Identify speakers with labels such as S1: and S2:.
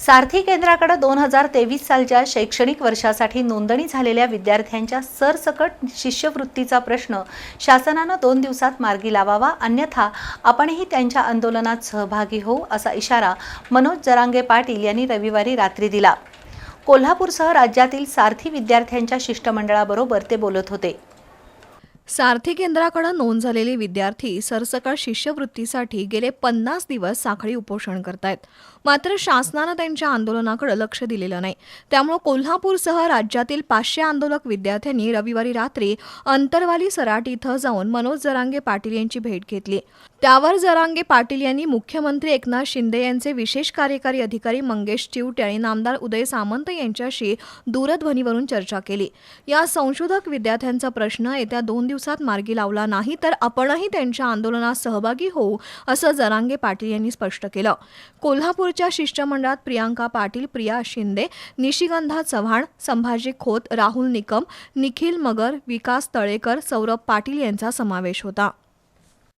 S1: सारथी केंद्राकडे दोन हजार तेवीस सालच्या शैक्षणिक वर्षासाठी नोंदणी झालेल्या विद्यार्थ्यांच्या सरसकट शिष्यवृत्तीचा प्रश्न शासनानं दोन दिवसात मार्गी लावावा अन्यथा आपणही त्यांच्या आंदोलनात सहभागी होऊ असा इशारा मनोज जरांगे पाटील यांनी रविवारी रात्री दिला. कोल्हापूरसह राज्यातील सारथी विद्यार्थ्यांच्या शिष्टमंडळाबरोबर ते बोलत होते.
S2: सारथी केंद्राकडे नोंद झालेले विद्यार्थी सरसकट शिष्यवृत्तीसाठी गेले पन्नास दिवस साखळी उपोषण करतायत. मात्र शासनानं त्यांच्या आंदोलनाकडे लक्ष दिलेलं नाही. त्यामुळे कोल्हापूरसह राज्यातील पाचशे आंदोलक विद्यार्थ्यांनी रविवारी रात्री अंतरवाली सराट इथं जाऊन मनोज जरांगे पाटील यांची भेट घेतली. त्यावर जरांगे पाटील यांनी मुख्यमंत्री एकनाथ शिंदे यांचे विशेष कार्यकारी अधिकारी मंगेश चिवटे आणि नामदार उदय सामंत यांच्याशी दूरध्वनीवरून चर्चा केली. या संशोधक विद्यार्थ्यांचा प्रश्न येत्या दोन दिवस दिवसात मार्गी लावला नाही तर आपणही त्यांच्या आंदोलनात सहभागी होऊ असं जरांगे पाटील यांनी स्पष्ट केलं. कोल्हापूरच्या शिष्टमंडळात प्रियांका पाटील प्रिया शिंदे निशिगंधा चव्हाण संभाजी खोत राहुल निकम निखिल मगर विकास तळेकर सौरभ पाटील यांचा समावेश होता.